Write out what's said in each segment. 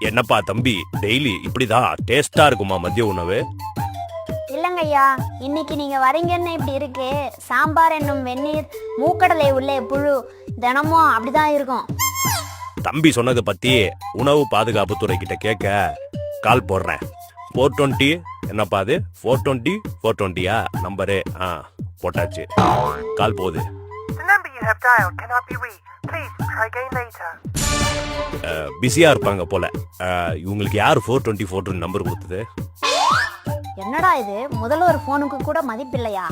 என்னப்பா தம்பி டெய்லி இப்படிதான் டேஸ்டா இருக்குமா மதிய உணவு? இல்லைங்க ஐயா இன்னைக்கு நீங்க வரீங்கன்னு இப்படி இருக்கு? சாம்பார் என்னும் வெந்நீர் மூக்கடலை உள்ளே புழு தினமும் அப்படிதான் இருக்கும். தம்பி சொன்னதை பத்தி உணவு பாதுகாப்பு துறை கிட்ட கேட்க கால் போடுறேன். ஃபோர் டுவெண்ட்டி என்னப்பா அது? ஃபோர் டுவெண்ட்டி ஃபோர் டுவெண்ட்டியா நம்பரு ஆ. போட்டாச்சு. கால் போகுது. The number you have dialed cannot be reached. Please try again later. பிஸியா இருப்பாங்க போல. இவங்களுக்கு யார் ஃபோர் டுவெண்ட்டி ஃபோர் நம்பர் கொடுத்தது? என்னடா இது? முதல்வர் ஃபோனுக்கு கூட மதிப்பில்லையா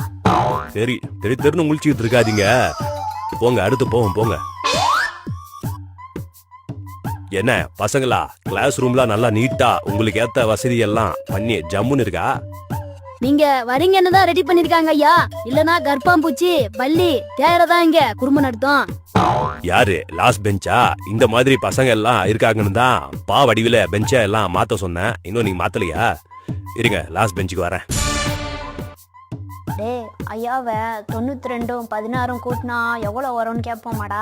சரி தெரி தெரின்னு முழிச்சுக்கிட்டு இருக்காதீங்க. போங்க அடுத்து போவோம் போங்க. என்ன பசங்களா? கிளாஸ் ரூம்லாம் நல்லா நீட்டா உங்களுக்கு ஏத்த வசதி எல்லாம் பண்ணி ஜம்முன்னு இருக்கா? நீங்க வரீங்கன்னு தான் ரெடி பண்ணிருக்காங்க ஐயா. இல்லனா கர்ப்பாம்பூச்சி பள்ளி தேரதான் இங்க குடும்பம் நடத்தும். யாரு? லாஸ்ட் பெஞ்சா இந்த மாதிரி பசங்க எல்லாம் இருக்காங்கன்னு தான் பா வடிவில பெஞ்சா எல்லாம் மாத்த சொன்னேன். இன்னும் நீங்க மாத்தலையா? இருங்க லாஸ்ட் பெஞ்சுக்கு வரேன். டேய் ஐயாவை தொண்ணூத்தி ரெண்டும் பதினாறும் கூட்டினா எவ்வளோ வரும்னு கேட்போமாடா?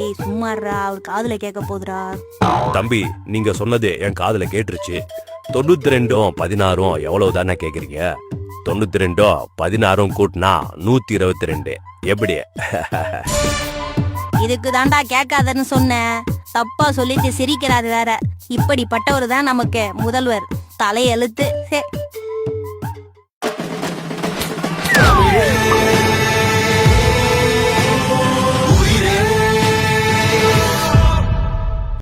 ஏய் சும்மாடுறா அவர் காதுல கேட்க போதுடா தம்பி நீங்க சொன்னது என் காதுல கேட்டுருச்சு. தொண்ணூத்தி ரெண்டும் பதினாறும் எவ்வளவு தானே கேக்குறீங்க? தொண்ணூத்தி ரெண்டும் பதினாறும் கூட்டினா நூத்தி இருபத்தி ரெண்டு எப்படி? இதுக்கு தாண்டா கேட்காதன்னு சொன்னேன் தப்பா சொல்லிட்டு சிரிக்கிறாரு வேற. இப்படிப்பட்டவர் தான் நமக்கு முதல்வர். தலையெழுத்து சே